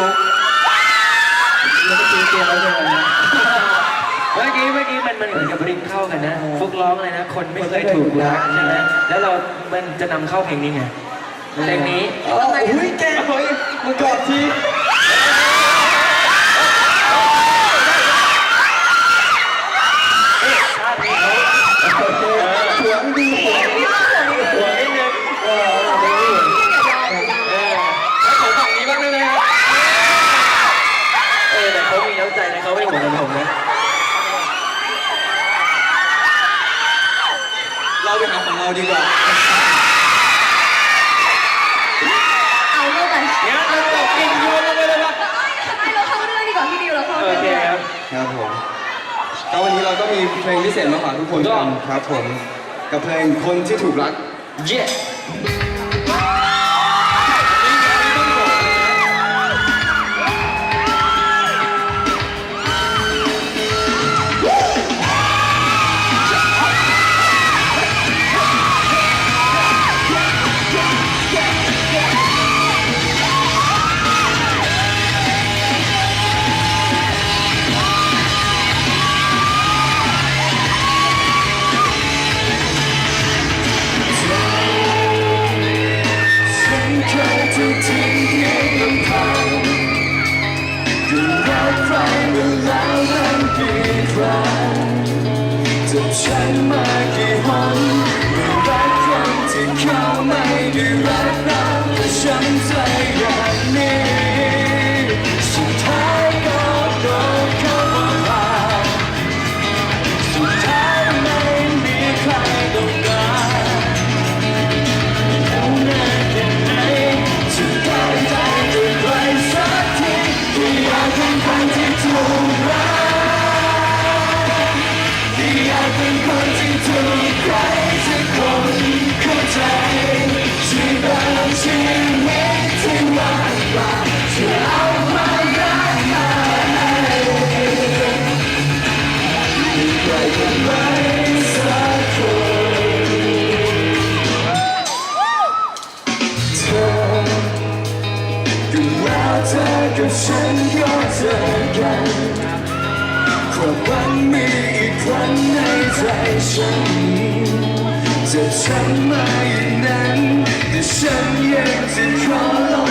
มุกแล้วก็ตีเตียงแล้วใช่ไหมเมื่อกี้เมื่อกี้มันมันเหมือนกับริงเข้ากันนะ ฟุกร้องเลยนะ คนไม่เคยถูกรักใช่ไหมแล้วเรามันจะนำเข้าเพลงนี้ไงเพลงนี้อุ้ยแกเฮ้ยมึงกอดที ชาตินี้เขา หัวมึงดูหัว หัวนิดนึง เออเราไม่รู้ เออแล้วของฝั่งนี้บ้างได้ไหมครับ เออแต่เขามีน้ำใจนะ เขาไม่เหมือนผมนะเราไปหาของเราดีกว่าเอาเรื่องกันงั้นเราบอกกินโยนลงไปเลยปะให้เราเข้าเรื่องดีกว่าพี่ดิวเราเข้าโอเรื่องเคดีกว่าครับครับผมก็วันนี้เราก็มีเพลงพิเศษมาฝากทุกคนถูกต้กัองนครับผม กับเพลงคนที่ถูกรัก เย้ ยู่รักใครมาแล้วนั้นกี่ครั้งจะใช่ไหม คนที่ถูกรักที่อยากเป็นคนที่ถูกใครสักคนเข้าใจช่วยบางชีวิตที่ว่างเปล่าช่เราังมีอีกครั้งในใจฉันจะฉันมาอย่างนั้นแต่ฉันยังจะขอลอง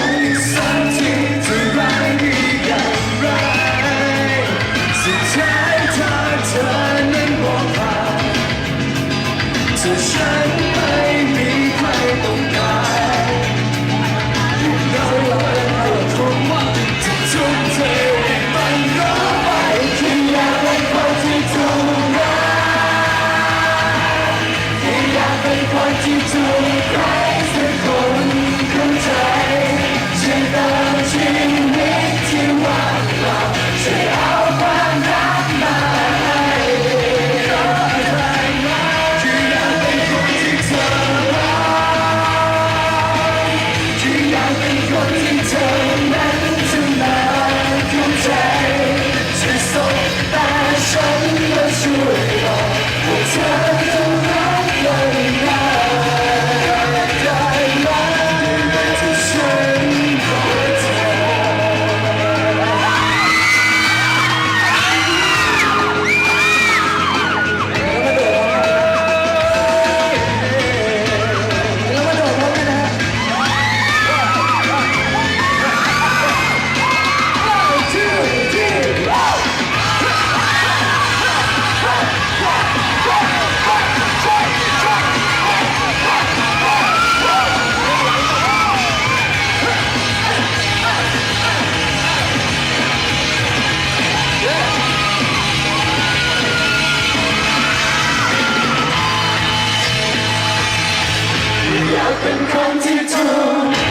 เป็นคนที่ถูก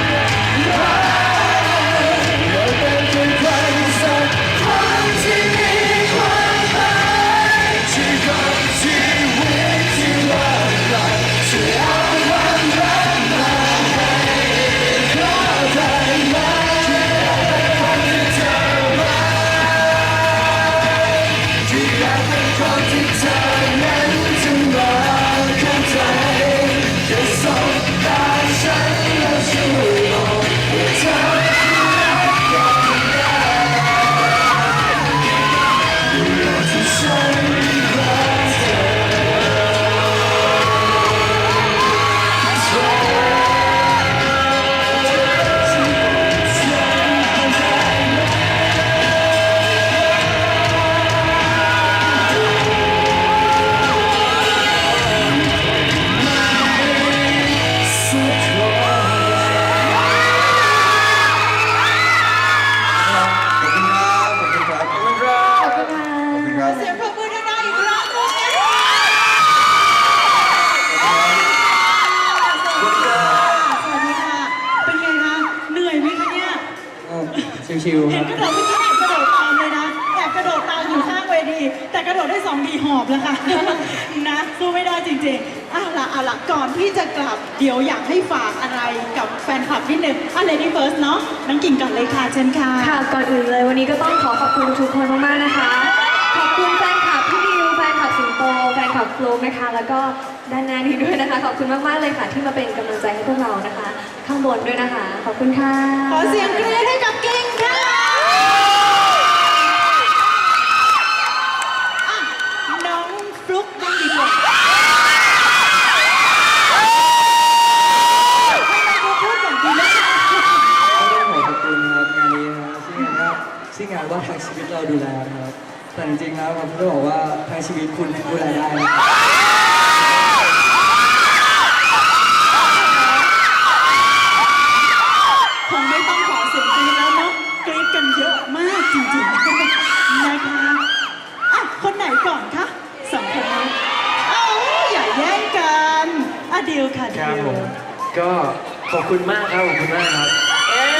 ชิวๆคเห็รันบ กระโดดเมื่อกี้แอบกระโดดตามเลยนะแอบกระโดดตามอยู่ข้างเวทีแต่กระโดดได้สองทีหอบแล้วค่ะ นะสู้ไม่ได้จริงๆอะละอะละก่อนที่จะกลับเดี๋ยวอยากให้ฝากอะไรกับแฟนคลับนิดนึงอะเลดี้เฟิร์สเนาะน้องกิ่งก่อนเลยค่ะเชิญค่ะ ค่ะก่อนอื่นเลยวันนี้ก็ต้องขอขอบคุณทุกคนมากๆนะคะ ขอบคุณแฟนคลับพี่ดิวแฟนคลับสิงโตแฟนคลับโฟลกนะคะ แล้วก็ด้านหน้านี้ด้วยนะคะ ขอบคุณมากๆเลยค่ะ ที่มาเป็นกำลังใจให้พวกเรานะคะ ข้างบนด้วยนะคะ ขอบคุณค่ะ ขอเสียงกรี๊ดให้กับกิ่งค่ะอะน้องฟลุ๊กบ้างดีกว่าให้น้องฟลุ๊กพูดก่อนดีไหมคะ ก็ต้องขอขอบคุณนะครับงานนี้นะครับชื่องานว่าชื่องาน ว่าทางชีวิตเราดูแลนะครับ แต่จริงๆแล้วผมจะบอกว่าทางชีวิตคุณดูแลได้นะครับคงไม่ต้องขอเสียงกรี๊ดแล้วเนาะกรี๊ดกันเยอะมากจริงๆนะคะอะคนไหนก่อนคะสองคนนี้เอ้าอย่าแย่งกันอะเดียวค่ะคเดีรับยผว มก็ขอบคุณมากครับขอบคุณมากครับเอ้ย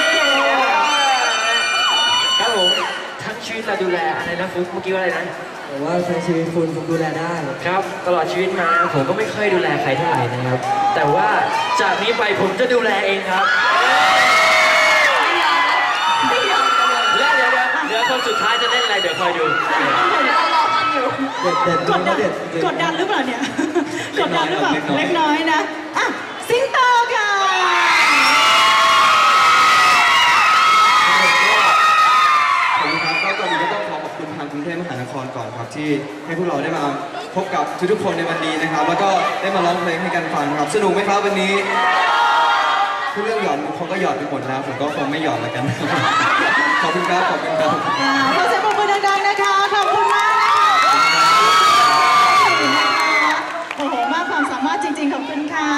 ครับผม ทั้งชีวิตเราดูแลอะไรนะฟุ๊กเมื่อกี้ว่าอะไรนะแต่ว่าทางชีวิตคุณผมดูแลได้ ครับ ตลอดชีวิตมาผมก็ไม่ค่อยดูแลใครเท่าไหร่นะครับ แต่ว่าจากนี้ไปผมจะดูแลเองครับและเดี๋ยวเดี๋ยวเดี๋ยวคนสุดท้ายจะเล่นอะไรเดี๋ยวคอยดู เรารอฟังอยู่ เด็ดเด็ดกดดันเด็ดจริงๆกดดันหรือเปล่าเนี่ย กดดันหรือเปล่า เล็กน้อยนะ ที่ให้พวกเราได้มาพบกับทุกๆคนในวันนี้นะครับ แล้วก็ได้มาร้องเพลงให้กันฟังครับ สนุกไหมครับวันนี้ทุกเรื่องหยอดมุกเขาก็หยอดไปหมดแล้วผมก็คงไม่หยอดแล้วกัน ขอบคุณครับขอบคุณครับอ่าขอเสียงปรบมือดังๆนะคะ ขอบคุณมากนะคะขอบคุณนะคะโอ้โห มากความสามารถจริงๆ ขอบคุณค่ะ